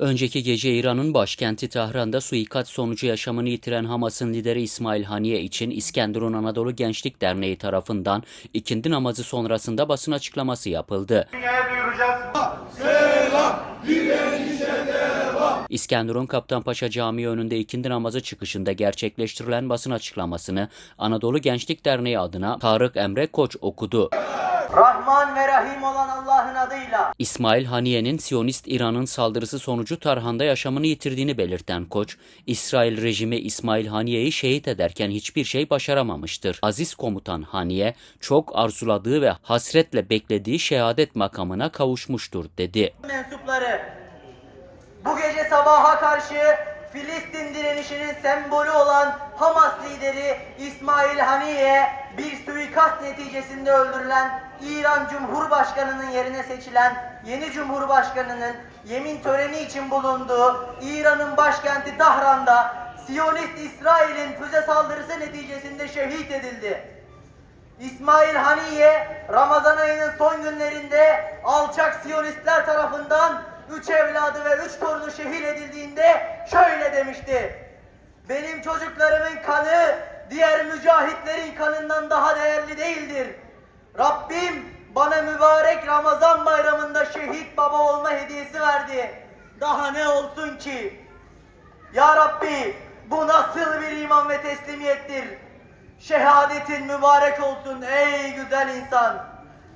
Önceki gece İran'ın başkenti Tahran'da suikat sonucu yaşamını yitiren Hamas'ın lideri İsmail Haniye için İskenderun Anadolu Gençlik Derneği tarafından ikindi namazı sonrasında basın açıklaması yapıldı. İskenderun Kaptanpaşa Camii önünde ikindi namazı çıkışında gerçekleştirilen basın açıklamasını Anadolu Gençlik Derneği adına Tarık Emre Koç okudu. Rahman ve Rahim olan Allah'ın adıyla. İsmail Haniye'nin Siyonist İran'ın saldırısı sonucu Tarhan'da yaşamını yitirdiğini belirten Koç, İsrail rejimi İsmail Haniye'yi şehit ederken hiçbir şey başaramamıştır. Aziz komutan Haniye, çok arzuladığı ve hasretle beklediği şehadet makamına kavuşmuştur dedi. Mensupları bu gece sabaha karşı Filistin direnişinin sembolü olan Hamas lideri İsmail Haniye bir suikast neticesinde öldürülen İran Cumhurbaşkanı'nın yerine seçilen yeni Cumhurbaşkanı'nın yemin töreni için bulunduğu İran'ın başkenti Tahran'da Siyonist İsrail'in füze saldırısı neticesinde şehit edildi. İsmail Haniye Ramazan ayının son günlerinde alçak Siyonistler tarafından üç evladı ve üç torunu şehit edildiğinde şöyle demişti. Benim çocuklarımın kanı diğer mücahitlerin kanından daha değerli değildir. Rabbim bana mübarek Ramazan bayramında şehit baba olma hediyesi verdi. Daha ne olsun ki? Ya Rabbi bu nasıl bir iman ve teslimiyettir? Şehadetin mübarek olsun ey güzel insan.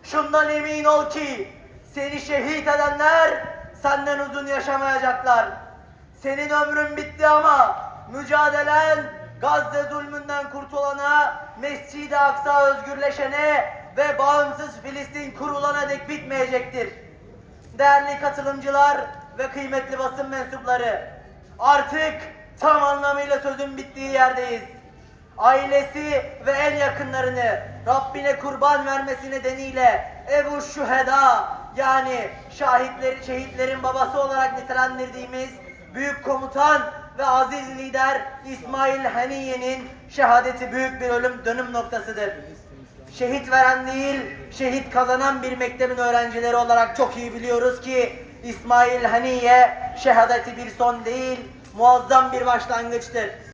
Şundan emin ol ki seni şehit edenler senden uzun yaşamayacaklar. Senin ömrün bitti ama mücadelen Gazze zulmünden kurtulana, Mescid-i Aksa özgürleşene ve bağımsız Filistin kurulana dek bitmeyecektir. Değerli katılımcılar ve kıymetli basın mensupları, artık tam anlamıyla sözün bittiği yerdeyiz. Ailesi ve en yakınlarını Rabbine kurban vermesi nedeniyle Ebu Şüheda yani şahitleri, şehitlerin babası olarak nitelendirdiğimiz büyük komutan ve aziz lider İsmail Haniye'nin şehadeti büyük bir ölüm dönüm noktasıdır. Şehit veren değil, şehit kazanan bir mektebin öğrencileri olarak çok iyi biliyoruz ki İsmail Haniye şehadeti bir son değil, muazzam bir başlangıçtır.